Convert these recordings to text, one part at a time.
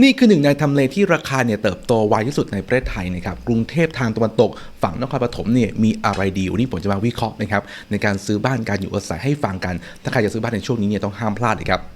นี่คือหนึ่งในทำเลที่ราคาเนี่ยเติบโตไวที่สุดในประเทศไทยนะครับกรุงเทพทางตะวันตก ฝั่งนครปฐมเนี่ยมีอะไรดีวันนี้ผมจะมาวิเคราะห์นะครับในการซื้อบ้านการอยู่อาศัยให้ฟังกัน ถ้าใครจะซื้อบ้านในช่วงนี้เนี่ยต้องห้ามพลาดเลยครับ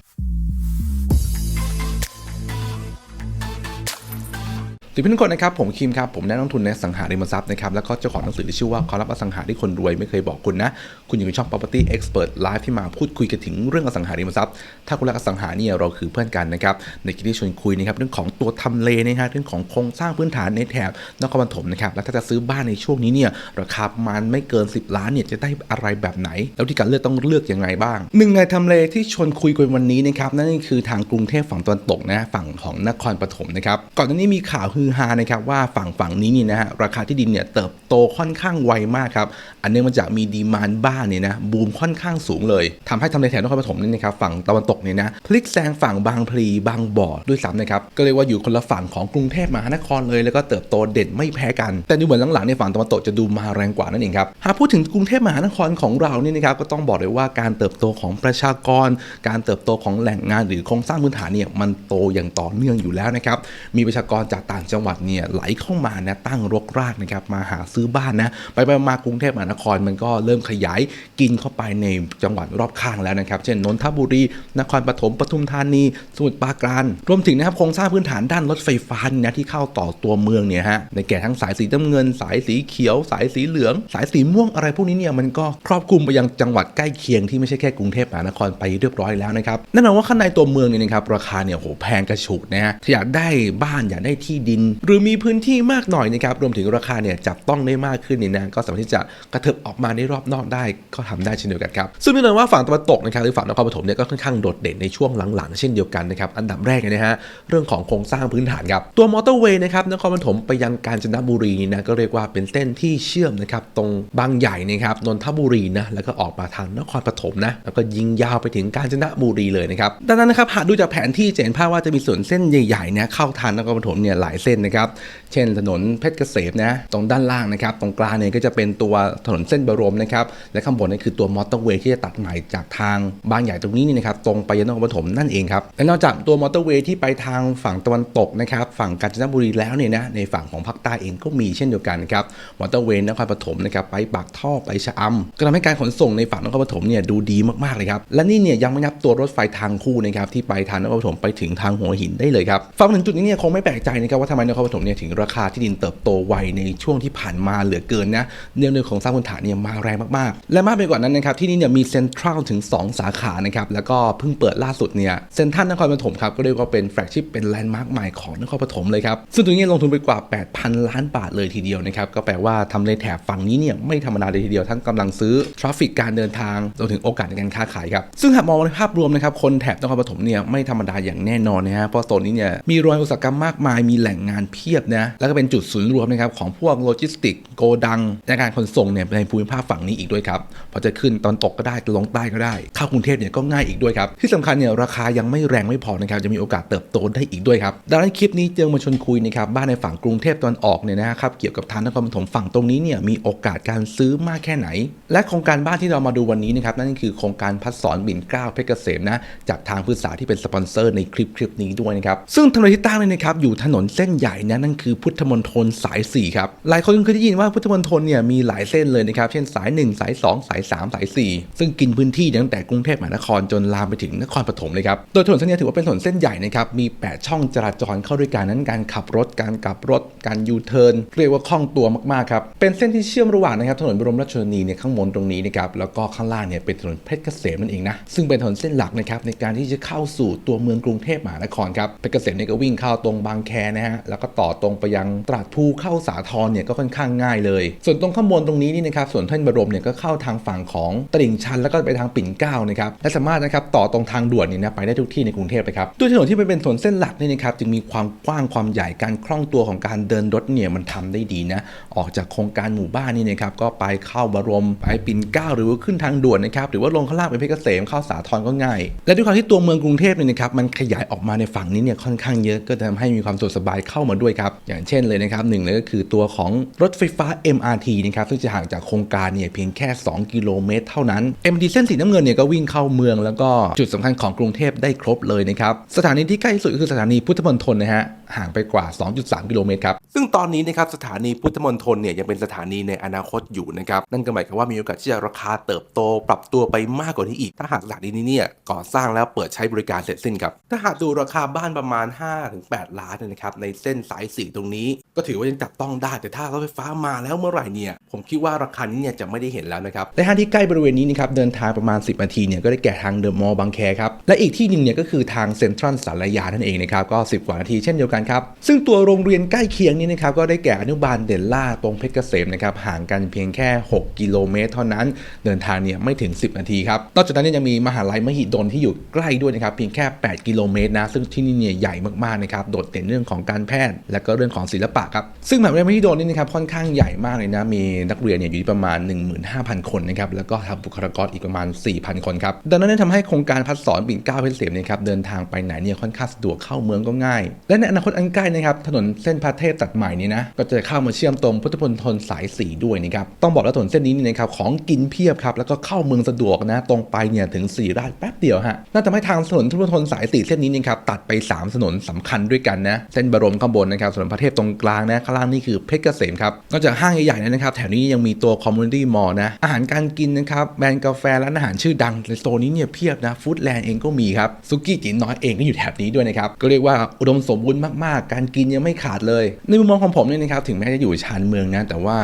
สวัสดีทุกคนนะครับผมคิมครับผมนักลงทุนในสังหาริมทรัพย์นะครับแล้วก็เจ้าของหนังสือที่ชื่อว่าความลับอสังหาที่คนรวยไม่เคยบอกคุณนะคุณอยู่ในช่อง property expert live ที่มาพูดคุยกันถึงเรื่องอสังหาริมทรัพย์ ถ้าคุณรักอสังหาเนี่ยเราคือเพื่อนกันนะครับในคลิปที่ชวนคุยนะครับเรื่องของตัวทำเลนะฮะเรื่องของโครงสร้างพื้นฐานในแถบนครปฐมนะครับแล้วถ้าจะซื้อบ้านในช่วงนี้เนี่ยราคาประมาณไม่เกิน 10 ล้านเนี่ยจะได้อะไรแบบไหน แล้วที่การเลือกต้องเลือกยังไงบ้างหนึ่งในทำเลที่ชวนคุยกันวันนี้นะครับนั่นคือทางกรุงเทพฝั่งตะวันตกนะฝั่งของนครปฐมนะครับก่อนหน้านี้มีข่าวฮือฮานะครับว่าฝั่งฝั่งนี้นี่นะฮะราคาที่ดินเนี่ยเติบโตค่อนข้างไวมากครับอันเนื่องมาจากมีดีมานบ้านเนี่ยนะบูมค่อนข้างสูงเลยทำให้ทำเลแถบนครปฐมนี่นะครับฝั่งตะวันตกเนี่ยนะพลิกแซงฝั่งบางพลีบางบ่อด้วยซ้ำนะครับก็เรียกว่าอยู่คนละฝั่งของกรุงเทพมหานครเลย แล้วก็เติบโตเด่นไม่แพ้กัน แต่ดูเหมือนหลังๆในฝั่งตะวันตกจะดูมาแรงกว่านั่นเองครับหากพูดถึงกรุงเทพมหานครของเราเนี่ยนะครับก็ต้องบอกเลยว่าการเติบโตของประชากร การเติบโตของแหล่งงานหรือโครงสร้างพื้นฐานเนี่ยมันโตอย่างต่อเนื่องอยู่แล้วนะครับมีประชากรจากต่างจังังหวัดเนี่ยไหลเข้ามานะตั้งรกรากนะครับมาหาซื้อบ้านนะไปไปมากรุงเทพมหานครมันก็เริ่มขยายกินเข้าไปในจังหวัดรอบข้างแล้วนะครับ เช่นนนทบุรี นครปฐมปทุมธานี สมุทรปราการ รวมถึงนะครับโครงสร้างพื้นฐานด้านรถไฟฟ้านี่นะที่เข้าต่อตัวเมืองเนี่ยฮะในแก่ทั้งสายสีน้ำเงิน สายสีเขียว สายสีเหลือง สายสีม่วงอะไรพวกนี้เนี่ยมันก็ครอบคลุมไปยังจังหวัดใกล้เคียงที่ไม่ใช่แค่กรุงเทพมหานครไปเรียบร้อยแล้วนะครับแน่นอนว่าข้างในตัวเมืองเนี่ยนะครับราคาเนี่ยโหแพงกระฉุกนะฮะถ้าอยากได้บ้านอยากได้ที่ดินหรือมีพื้นที่มากหน่อยนะครับรวมถึงราคาเนี่ยจับต้องได้มากขึ้นเนี่ยนะก็สามารถที่จะกระเถิบออกมาในรอบนอกได้ก็ทำได้เช่นเดียวกันครับซึ่งแน่นอนว่าฝั่งตะวันตกนะครับหรือฝั่งนครปฐมเนี่ยก็ค่อนข้างโดดเด่นในช่วงหลังๆ เช่นเดียวกันนะครับอันดับแรกเลยนะฮะเรื่องของโครงสร้างพื้นฐานครับตัวมอเตอร์เวย์นะครับนครปฐมไปยังกาญจนบุรีนี่นะก็เรียกว่าเป็นเส้นที่เชื่อมนะครับตรงบางใหญ่นะครับนนทบุรีนะแล้วก็ออกมาทางนครปฐมนะแล้วก็ยิงยาวไปถึงกาญจนบุรีเลยนะครับดังนั้นนะครับหากดูจากแผนที่จะเห็นภาพว่าจะมีส่วนเส้นใหญ่ๆเนี่ยเข้าทางนครปฐมเนี่ยหลายเส้นนะครับ เช่นถนนเพชรเกษมนะตรงด้านล่างนะครับ ตรงกลางเนี่ยก็จะเป็นตัวถนนเส้นบรมนะครับ และข้างบนนี่คือตัวมอเตอร์เวย์ที่จะตัดใหม่จากทางบางใหญ่ตรงนี้นี่นะครับตรงไปยังนครปฐมนั่นเองครับและนอกจากตัวมอเตอร์เวย์ที่ไปทางฝั่งตะวันตกนะครับ ฝั่งกาญจนบุรีแล้วเนี่ยนะในฝั่งของภาคใต้เองก็มีเช่นเดียวกันครับมอเตอร์เวย์นครปฐมนะครับไปปากท่อไปชะอำก็ทำให้การขนส่งในฝั่งนครปฐมเนี่ยดูดีมากๆเลยครับและนี่เนี่ยยังไม่นับตัวรถไฟทางคู่นะครับที่ไปทางนครปฐมไปถึงทางหัวหินได้เลยครับฟังถึงจุดนี้เนี่ยคงไม่แปลกใจนะครับว่าทไมนครปฐมเนี่ยถึงราคาที่ดินเติบโตไวในช่วงที่ผ่านมาเหลือเกินนะเนื่องด้วยของสร้างพื้นฐานเนี่ยมาแรงมากๆ และมากไปกว่านั้นนะครับที่นี่เนี่ยมีเซ็นทรัลถึง 2 สาขานะครับแล้วก็เพิ่งเปิดล่าสุดเนี่ยเซ็นทรัลนครปฐมครับก็เรียกว่าเป็นแฟลกชิพเป็นแลนด์มาร์คใหม่ของนครปฐมเลยครับซึ่งตรงนี้ลงทุนไปกว่า 8,000 ล้านบาทเลยทีเดียวนะครับก็แปลว่าทำเลแถบฝั่งนี้เนี่ยไม่ธรรมดาเลยทีเดียวทั้งกำลังซื้อทราฟฟิกการเดินทางรวมถึงโอกาสในการค้าขายครับซึ่งหากมองในภาพรวมนะครับคนแถบนครปฐมเนี่ยไม่ธรรมดาอย่างแน่นอนนะฮะเพราะโซนนี้เนี่ยมีโรงอุตสาหกรรมมากมายมีแหล่งงานเพียบนะแล้วก็เป็นจุดศูนย์รวมนะครับของพวกโลจิสติกโกดังในการขนส่งเนี่ยในภูมิภาคฝั่งนี้อีกด้วยครับพอจะขึ้นตอนตกก็ได้จะลงใต้ก็ได้ เข้ากรุงเทพเนี่ยก็ง่ายอีกด้วยครับที่สำคัญเนี่ยราคายังไม่แรงไม่พอนะครับจะมีโอกาสเติบโตได้อีกด้วยครับดังนั้นคลิปนี้เจอมาชวนคุยนะครับบ้านในฝั่งกรุงเทพตอนออกเนี่ยนะครับเกี่ยวกับทางนครปฐมฝั่งตรงนี้เนี่ยมีโอกาสการซื้อมากแค่ไหน และโครงการบ้านที่เรามาดูวันนี้นะครับนั่นคือโครงการพัฒสอนบินเก้าเพชรเกษมนะจากทางพืชสาที่เป็นสปอนเซอร์ในคลิปคลิปนี้ด้วยนะครับซึ่งถนนที่ตั้งเลยนะครับอยู่ถนนเส้นใหญ่นะนั่นคือพุทธมณฑลสาย 4 ครับ หลายคนเคยได้ยินว่าพุทธมณฑลเนี่ยมีหลายเส้นเลยนะครับ เช่นสาย 1 สาย 2 สาย 3 สาย 4 ซึ่งกินพื้นที่ตั้งแต่กรุงเทพมหานครจนลามไปถึงนครปฐมเลยครับ โดยถนนเส้นนี้ถือว่าเป็นถนนเส้นใหญ่นะครับ มี 8 ช่องจราจรเข้าด้วยกันนั้นการขับรถ การกลับรถ การยูเทิร์นเรียกว่าคล่องตัวมากๆครับ เป็นเส้นที่เชื่อมระหว่างนะครับถนนบรมราชชนนีเนี่ยข้างบนตรงนี้นะครับ แล้วก็ข้างล่างเนี่ยเป็นถนนเพชรเกษมนั่นเองนะ ซึ่งเป็นถนนเส้นหลักนะครับในการที่จะเข้าสู่ตัวเมืองกรุงเทพมหานครครับเพชรเกษมเนี่ยก็วิ่งเข้าตรงบางแคนะฮะแล้วก็ต่อตรงไปยังตราดภูเข้าสาทรเนี่ยก็ค่อนข้างง่ายเลย ส่วนตรงข้างบนตรงนี้นี่นะครับส่วนท่านบรมเนี่ยก็เข้าทางฝั่งของตลิ่งชันแล้วก็ไปทางปิ่นเกล้านะครับและสามารถนะครับต่อตรงทางด่วนเนี่ยนะไปได้ทุกที่ในกรุงเทพเลยครับด้วยถนนที่เป็นถนนเส้นหลักนี่นะครับจึงมีความกว้างความใหญ่การคล่องตัวของการเดินรถเนี่ยมันทำได้ดีนะออกจากโครงการหมู่บ้านนี่นะครับก็ไปเข้าบรมไปปิ่นเกล้าหรือว่าขึ้นทางด่วนนะครับหรือว่าลงข้างล่างไปเพชรเกษมเข้าสาทรก็ง่าย และด้วยความที่ตัวเมืองกรุงเทพเนี่ยนะครับมันขยายออกมาในฝั่งนี้เนี่ยค่อนข้างเยอะก็ทำให้มีความสะดวกสบายเข้าเข้ามาด้วยครับ อย่างเช่นเลยนะครับหนึ่งเลยก็คือตัวของรถไฟฟ้า MRT นะครับซึ่งจะห่างจากโครงการเนี่ยเพียงแค่ 2 กิโลเมตร เท่านั้น MRT เส้นสีน้ำเงินเนี่ยก็วิ่งเข้าเมือง แล้วก็จุดสำคัญของกรุงเทพได้ครบเลยนะครับสถานีที่ใกล้ที่สุดก็คือสถานีพุทธมณฑลนะฮะห่างไปกว่า 2.3 กิโลเมตรครับ ซึ่งตอนนี้นะครับสถานีพุทธมณฑลเนี่ยยังเป็นสถานีในอนาคตอยู่นะครับ นั่นก็หมายความว่ามีโอกาสที่จะราคาเติบโต ปรับตัวไปมากกว่านี้อีก ถ้าหากสถานีนี้เนี่ยก่อสร้างแล้วเปิดใช้บริการเสร็จสิ้นครับ ถ้าหากดูราคาบ้านประมาณ 5-8 ล้านนะครับในเเส้นสายสีตรงนี้ ก็ถือว่ายังจับต้องได้ แต่ถ้ารถไฟฟ้ามาแล้วเมื่อไหร่เนี่ย ผมคิดว่าราคานี้เนี่ยจะไม่ได้เห็นแล้วนะครับและห้างที่ใกล้บริเวณนี้นะครับเดินทางประมาณ 10นาทีเนี่ยก็ได้แก่ทางเดอะมอลล์บางแคครับและอีกที่หนึ่งเนี่ยก็คือทางเซ็นทรัลสารยานั่นเองนะครับก็ 10 กว่านาทีเช่นเดียวกันครับซึ่งตัวโรงเรียนใกล้เคียงนี้นะครับก็ได้แก่อนุบาลเด่นล่าตรงเพชรเกษมนะครับห่างกันเพียงแค่ 6 กิโลเมตร เท่านั้นเดินทางเนี่ยไม่ถึง 10 นาทีครับนอกจากนั้นเนี่ยยังมีมหาลัยมหิดลที่อยู่ใกล้ด้วยนะครับเพียงแค่ 8 กิโลเมตรนะซึ่งที่นี่เนี่ยใหญ่มากๆนะครับโดดเด่นเรื่องของการแพทย์ และก็เรื่องของศิลปะครับซึ่งมหาวิทยาลัยมหิดลนี่นะครับค่อนข้างใหญ่มากเลยนะมีนักเรียนเนี่ยอยู่ที่ประมาณ 15,000 คนนะครับแล้วก็ทำบุคลากรอีกประมาณ 4,000 คนครับดังนั้นทำให้โครงการพัฒสอนปิ่นเกล้าเพชรเกษมเนี่ยครับเดินทางไปไหนเนี่ยค่อนข้างสะดวกเข้าเมืองก็ง่าย และในอนาคตอันใกล้นะครับถนนเส้นพระเทพตัดใหม่นี้นะก็จะเข้ามาเชื่อมตรงพุทธพลทนสายสีด้วยนะครับต้องบอกแล้วถนนเส้นนี้นี่นะครับของกินเพียบครับแล้วก็เข้าเมืองสะดวกนะตรงไปเนี่ยถึงสีราชแป๊บเดียวฮะน่าจะให้ทางถนนพุทธพลทนสายสีเส้นนี้นี่ครับตัดไป 3 ถนนสำคัญด้วยกันนะเส้นบรมข้างบนนะครับถนนพระเทพตรงกลางนะข้างล่างนี่คือเพชรเกษมครับนอกจากห้างใหญ่ๆนะครับแถวนี้ยังมีตัวคอมมูนิตี้มอลล์นะ อาหารการกินนะครับ แบรนด์กาแฟร้านอาหารชื่อดังในโซนนี้เนี่ยเพียบนะฟู้ดแลนด์เองก็มีครับซุกี้จีนน้อยเองก็อยู่แถบนี้ด้วยนะครับ ก็เรียกว่าอุดมสมบูรณ์มากๆ การกินยังไม่ขาดเลย ในมุมมองของผมเนี่ยนะครับถึงแม้จะอยู่ชานเมืองนะแต่ว่า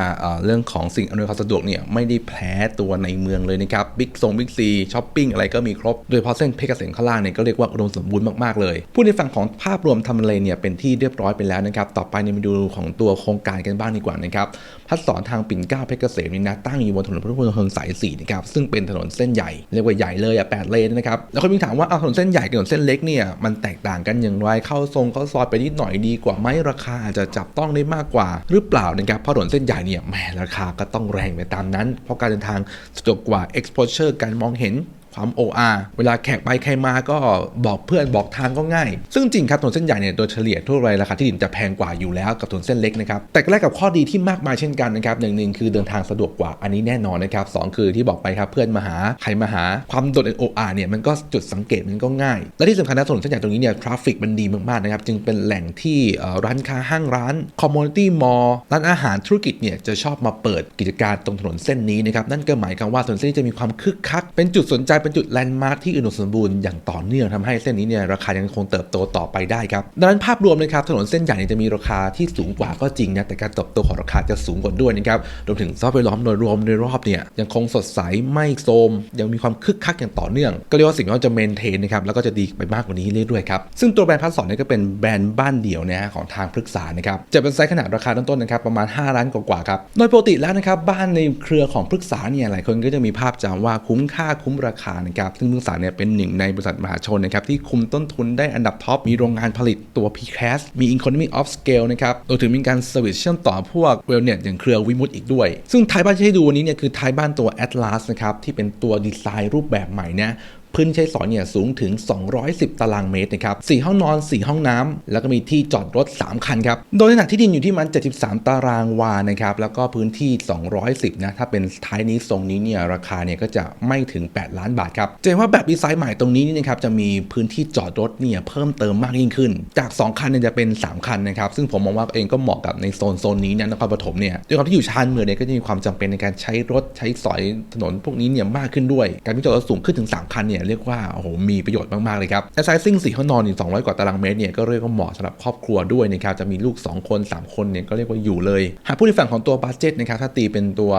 เรื่องของสิ่งอำนวยความสะดวกเนี่ยไม่ได้แพ้ตัวในเมืองเลยนะครับบิ๊กซงบิ๊กซีช้อปปิ้งอะไรก็มีครบโดยเฉพาะเส้นเพชรเกษมข้างล่างเนี่ยก็เรียกว่าอุดมสมบูรณ์มากๆเลยพูดในฝั่งของภาพรวมทำเลเนี่ยเป็นที่เรียบร้อยไปแล้วนะครับต่อไปเนี่ยมาดูของตัวโครงการกันบ้างดีกว่านะครับพัฒสอนทางปิ่นเกล้าเพชรเกษมนี่นะตั้งอยู่บนถนนพุทธมณฑลสายสี่นะครับซึ่งเป็นถนนเส้นใหญ่เรียกว่าใหญ่เลยอะแปดเลนนะครับแล้วคนมีถามว่าเอาถนนเส้นใหญ่กับถนนเส้นเล็กเนี่ยมันแตกต่างกันอย่างไรเข้าทรงเข้าซอยไปนิดหน่อยดีกว่าไหมราคาอาจจะจับต้องได้มากกว่า หรือเปล่านะครับเพราะถนนเส้นใหญ่เนี่ยแหมราคาก็ต้องแรงไปตามนั้น เพราะการเดินทางสะดวกกว่า exposure การมองเห็น ความ OR เวลาแขกไปใครมาก็บอกเพื่อนบอกทางก็ง่าย ซึ่งจริงครับถนนเส้นใหญ่เนี่ยโดยเฉลี่ยทั่วไปราคาที่ดินจะแพงกว่าอยู่แล้วกับถนนเส้นเล็กนะครับแต่ก็แลกกับข้อดีที่มากมายเช่นกันนะครับหนึ่งหนึ่งคือเดินทางสะดวกกว่าอันนี้แน่นอนนะครับสองคือที่บอกไปครับเพื่อนมาหาใครมาหาความโดดเด่น OR เนี่ยมันก็จุดสังเกตมันก็ง่าย และที่สำคัญนะถนนเส้นใหญ่ตรงนี้เนี่ยทราฟฟิกมันดีมากๆนะครับจึงเป็นแหล่งที่ร้านค้าห้างร้านคอมมูนิตี้มอลล์ร้านอาหารธุรกิจเนี่ยจะชอบมาเปิดกิจการตรงถนนเส้นนี้นะครับนั่นก็หมายความว่าถนนเส้นนี้จะมีความคึกคักเป็นจุดสนใจเป็นจุดแลนด์มาร์คที่อุดมสมบูรณ์อย่างต่อเนื่องทำให้เส้นนี้เนี่ยราคายังคงเติบโตต่อไปได้ครับดังนั้นภาพรวมนะครับถนนเส้นใหญ่จะมีราคาที่สูงกว่าก็จริงนะแต่การเติบโตของราคาจะสูงกว่าด้วยนะครับรวมถึงสภาพแวดล้อมโดยรวมโดยรอบเนี่ยยังคงสดใสไม่โทมยังมีความคึกคักอย่างต่อเนื่องก็เรียกว่าสิ่งที่จะเมนเทนนะครับแล้วก็จะดีไปมากกว่านี้เรื่อยๆครับซึ่งตัวแบรนด์พัสสอนนี่ก็เป็นแบรนด์บ้านเดี่ยวนะฮะของทางพฤกษานะครับจะเป็นไซส์ขนาดราคาต้นๆนะครับประมาณ 5 ล้านกว่าๆครับโดยปกติแล้วนะครับบ้านในเครือของพฤกษาเนี่ยหลายคนก็จะมีภาพจำว่าคุ้มค่าคุ้มราคานะครับซึ่งบริษาเนี่ยเป็นหนึ่งในบริษัทมหาชนนะครับที่คุมต้นทุนได้อันดับท็อปมีโรงงานผลิตตัว PCAS มี Economy of Scale นะครับรวมถึงมีการเซอร์วิสเชื่อมต่อพวกเวลเน็ตอย่างเครือวิมุตอีกด้วย ซึ่งท้ายบ้านที่ให้ดูวันนี้เนี่ยคือท้ายบ้านตัว Atlas นะครับที่เป็นตัวดีไซน์รูปแบบใหม่เนี่ย พื้นใช้สอยเนี่ยสูงถึง 210 ตารางเมตรนะครับ4ห้องนอน 4 ห้องน้ำแล้วก็มีที่จอดรถ 3 คันครับ โดยน้ำหนักที่ดินอยู่ที่มัน 73 ตารางวานะครับ แล้วก็พื้นที่ 210 นะ ถ้าเป็นท้ายนี้ทรงนี้เนี่ยราคาเนี่ยก็จะไม่ถึง 8 ล้านบาทครับจะเห็นว่าแบบดีไซน์ใหม่ตรงนี้นี่นะครับจะมีพื้นที่จอดรถเนี่ยเพิ่มเติมมากยิ่งขึ้น จาก 2 คันเนี่ยจะเป็น 3 คันนะครับ ซึ่งผมมองว่าเองก็เหมาะกับในโซนโซนนี้เนี่ยนครปฐมเนี่ยด้วยความที่อยู่ชานเมืองเนี่ยก็จะมีความจำเป็นในการใช้รถใช้สอยถนนพวกนี้เนี่ยมากขึ้นด้วย การที่จอดรถสูงขึ้นถึง 3 คันเนี่ยเรียกว่าโอ้โหมีประโยชน์มาก ๆ เลยครับแอสไซซิ่งสี่ห้องนอนอีก200กว่าตารางเมตรเนี่ยก็เรียกว่าเหมาะสำหรับครอบครัวด้วยนะครับจะมีลูก 2 คน 3 คนเนี่ยก็เรียกว่าอยู่เลยหากพูดในฝั่งของตัวบัสเจ็ตนะครับถ้าตีเป็นตัว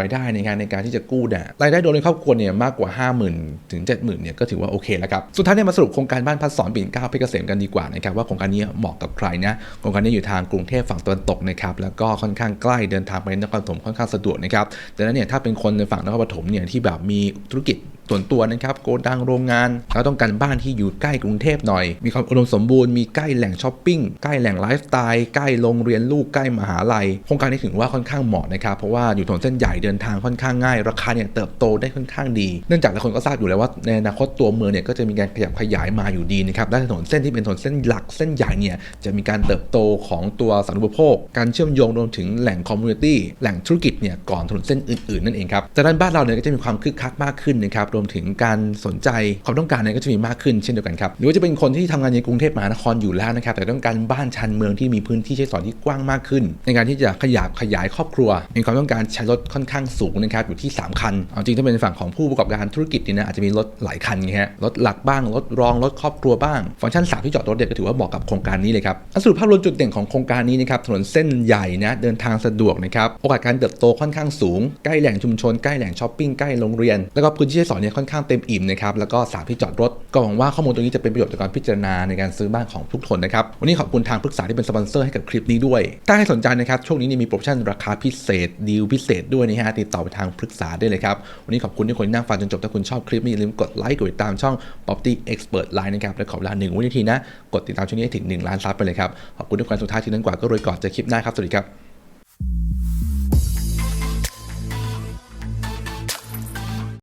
รายได้ในการในการที่จะกู้เนี่ยรายได้โดยในครอบครัวเนี่ยมากกว่า 50,000 ถึง 70,000เนี่ยก็ถือว่าโอเคแล้วครับสุดท้ายเนี่ยมาสรุปโครงการบ้านพัฒสอนปิ่นเก้าเพชรเกษมกันดีกว่านะครับว่าโครงการนี้เหมาะกับใครนะโครงการนี้อยู่ทางกรุงเทพฝั่งตะวันตกนะครับแล้วก็ค่อนข้างใกล้เดินทางไปนครปฐมค่อนข้างสะดวกนะครับดังนั้นเนี่ยถ้าเป็นคนในฝั่งนครปฐมเนี่ยที่แบบมีธุรกิจส่วนตัวนะครับโกกลางโรงงานแล้วต้องการบ้านที่อยู่ใกล้กรุงเทพหน่อย มีความอุดมสมบูรณ์มีใกล้แหล่งช้อปปิ้งใกล้แหล่งไลฟ์สไตล์ใกล้โรงเรียนลูกใกล้มหาลัยโครงการนี้ถือว่าค่อนข้างเหมาะนะครับเพราะว่าอยู่ถนนเส้นใหญ่เดินทางค่อนข้างง่าย ราคาเนี่ยเติบโตได้ค่อนข้างดี เนื่องจากหลายคนก็ทราบอยู่แล้วว่าในอนาคตตัวเมืองเนี่ยก็จะมีการขยับขยายมาอยู่ดีนะครับและถนนเส้นที่เป็นถนนเส้นหลักเส้นใหญ่เนี่ยจะมีการเติบโตของตัวสาธารณูปโภค การเชื่อมโยงรวมถึงแหล่งคอมมูนิตี้แหล่งธุรกิจเนี่ยก่อนถนนเส้นอื่นๆนั่นเองครับจากนั้นบ้านเราเนี่ยก็จะมีความคึกคักมากขึ้นนะครับรวมถึงการสนใจความต้องการเนี่ยก็จะมีมากขึ้นเช่นเดียวกันครับหรือว่าจะเป็นคนที่ทำงานในกรุงเทพมหานครอยู่แล้วนะครับแต่ต้องการบ้านชานเมืองที่มีพื้นที่ใช้สอยที่กว้างมากขึ้น ในการที่จะขยับขยายครอบครัว มีความต้องการใช้รถค่อนข้างสูงนะครับอยู่ที่ 3 คันเอาจริงถ้าเป็นฝั่งของผู้ประกอบการธุรกิจนี่นะอาจจะมีรถหลายคันไงฮะรถหลักบ้างรถรองรถครอบครัวบ้างฟังก์ชันสามที่จอดรถเนี่ยก็ถือว่าเหมาะกับโครงการนี้เลยครับสรุปภาพรวมจุดเด่นของโครงการนี้นะครับถนนเส้นใหญ่นะเดินทางสะดวกนะครับโอกาสการเติบโตค่อนข้างสูงใกล้แหล่งชุมชนใกล้แหล่งช้อปปิ้งใกล้โรงเรียนแล้วก็พื้นที่ใช้สอยเนี่ยค่อนข้างเต็มอิ่มนะครับแล้วก็สามที่จอดรถ ก็หวังว่าข้อมูลตรงนี้จะเป็นประโยชน์ต่อการพิจารณาในการซื้อบ้านของทุกคนนะครับวันนี้ขอบคุณทางปรึกษาที่เป็นสปอนเซอร์ให้กับคลิปนี้ด้วย ถ้าใครสนใจนะครับช่วงนี้นี่มีโปรโมชั่นราคาพิเศษดีลพิเศษด้วยนะฮะติดต่อไปทางปรึกษาได้เลยครับวันนี้ขอบคุณที่คนนั่งฟังจนจบถ้าคุณชอบคลิปนี้อย่าลืมกดไลค์กดติดตามช่อง Property Expert Line นะครับและขอเวลาหนึ่งวินาทีนะกดติดตามช่องนี้ให้ถึง1ล้านซับไปเลยครับขอบคุณทุกคนสุดท้ายที่นั้นกว่าก็รวยก่อนเจอคลิปหน้าครับสวัสดีครับ